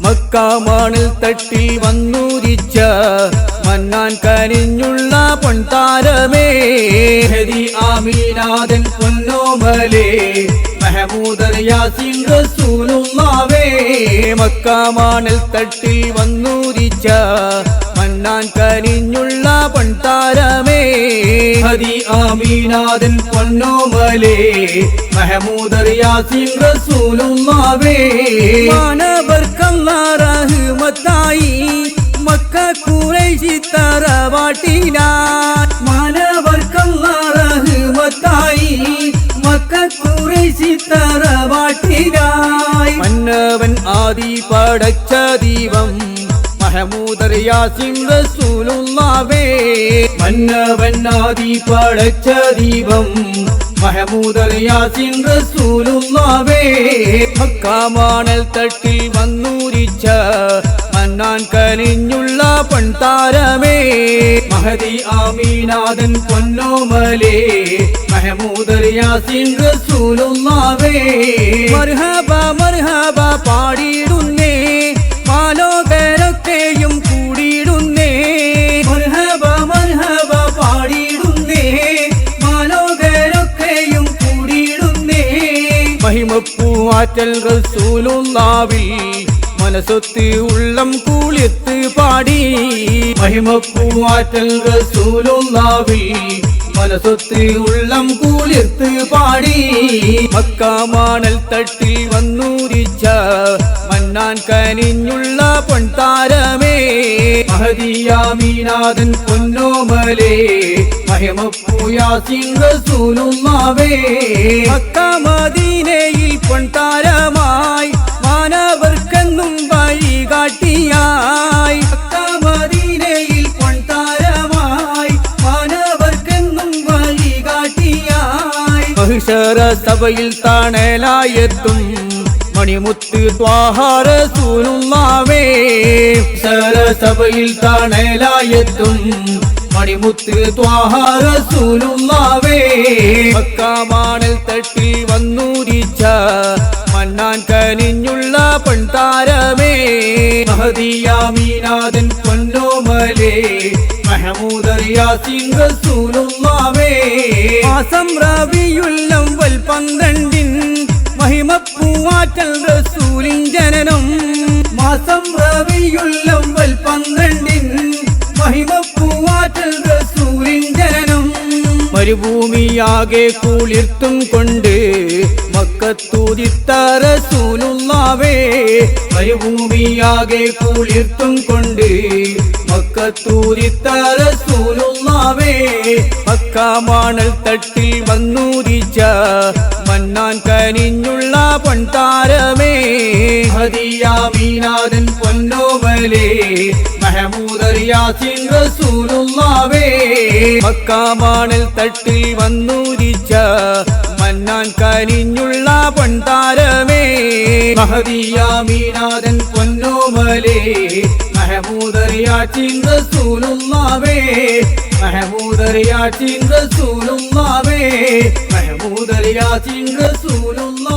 മക്കാമാണിൽ തട്ടി വന്നൂരിച്ച മന്നാൻ കനിഞ്ഞുള്ള പൊൻതാരമേ. ഹരി ആമീനാഥൻ പൊന്നോമലേ. മെഹമൂദർ യാസിൻ റസൂലുള്ളാവേ മക്കാമാണിൽ തട്ടിൽ വന്നൂരിച്ച മന്നാൻ കനിഞ്ഞുള്ള പൺതാരമേ ഹരി ആമീനാഥൻ പൊന്നോമലേ. മെഹമൂദർ യാസിൻ മക്ക കുറേശി തറവാട്ടിനാൻ മാനവർക്കല്ല റഹ്മത്തായി മക്ക കുറേശി തറവാട്ടിനായി മന്നവൻ ആദി പടച്ച ദീപം മഹമൂദർ യാസിൻ ആദി പടച്ച ദീപം മഹമൂദർ യാസിൻ റസൂലുള്ളാവേ തട്ടിൽ വന്നൂരിച്ച മന്നാൻ കനിഞ്ഞുള്ള പൺതാരമേ മഹദി ആമീനാഥൻ പൊന്നോമലേ. മഹമൂദർ യാസിൻ മർഹബ മർഹബ പാടിയിടുന്നേ. മഹിമപ്പൂവാറ്റൽ റസൂലുള്ളാവിൽ മനസ്സൊത്തി ഉള്ളം കൂളിയത്ത് പാടി. മഹിമപ്പൂവാറ്റൽ റസൂലുള്ളാവിൽ മനസ്സൊത്തി ഉള്ളം കൂളിയത്ത് പാടി. മക്കാമാണൽ തട്ടിൽ വന്നൂരിച്ച മന്നാൻ കനിഞ്ഞുള്ള പൊൻതാരമേ. മഹദിയാമീനാഥൻ പൊന്നോമലേ. റസൂലുള്ളാവേ മക്ക മദീനയിൽ പൊൻതാരമായി മാനവർക്കെന്നും വഴികാട്ടിയായി. മക്ക മദീനയിൽ പൊൻതാരമായി മാനവർക്കെന്നും വഴി കാട്ടിയായി മഹിഷറ സഭയിൽ താണലായെത്തും മണിമുത്ത് ത്വാഹാരസൂലുള്ളാവേ സരസഭയിൽ താണലായെത്തും മണിമുത്ത് ത്വാഹാരസൂലുള്ളവേ മക്കാമാണൽ തട്ടിൽ വന്നൂരിച്ച മണ്ണാൻ കനിഞ്ഞുള്ള പൺതാരമേ മഹദിയാമീനാഥൻ പൊന്നോമലേ. മഹമൂദർ യാസിൻ റസൂലുള്ളാവേ റബിയുല്ലം വൽ പന്ത്രണ്ടിൻ മഹിമപ്പൂവാറ്റൽ മരുഭൂമിയാകെ കുളിർത്തും കൊണ്ട് മക്കത്തൂതിത്ത റസൂലുള്ളാവേ. മരുഭൂമിയാകെ കുളിർത്തും കൊണ്ട് മക്കത്തൂതിത്ത റസൂലുള്ളാവേ. മക്കാമാണൽ തട്ടിൽ വന്നൂരിച്ച മന്നാൻ കനിഞ്ഞുള്ള പൊൻതാരമേ. ഹദിയാമീനാഥൻ പൊന്നോമലേ റസൂലുള്ളാവേ മക്കാമാണൽ തട്ടിൽ വന്നൂരിച്ച മന്നാൻ കനിഞ്ഞുള്ള പൊൻതാരമേ. മഹദിയാമീനാഥൻ പൊന്നോമലേ. മഹമൂദർ യാസിൻ റസൂലുള്ളാവേ മഹമൂദർ യാസിൻ റസൂലുള്ളാവേ മഹമൂദർ യാസിൻ റസൂലുള്ളാവേ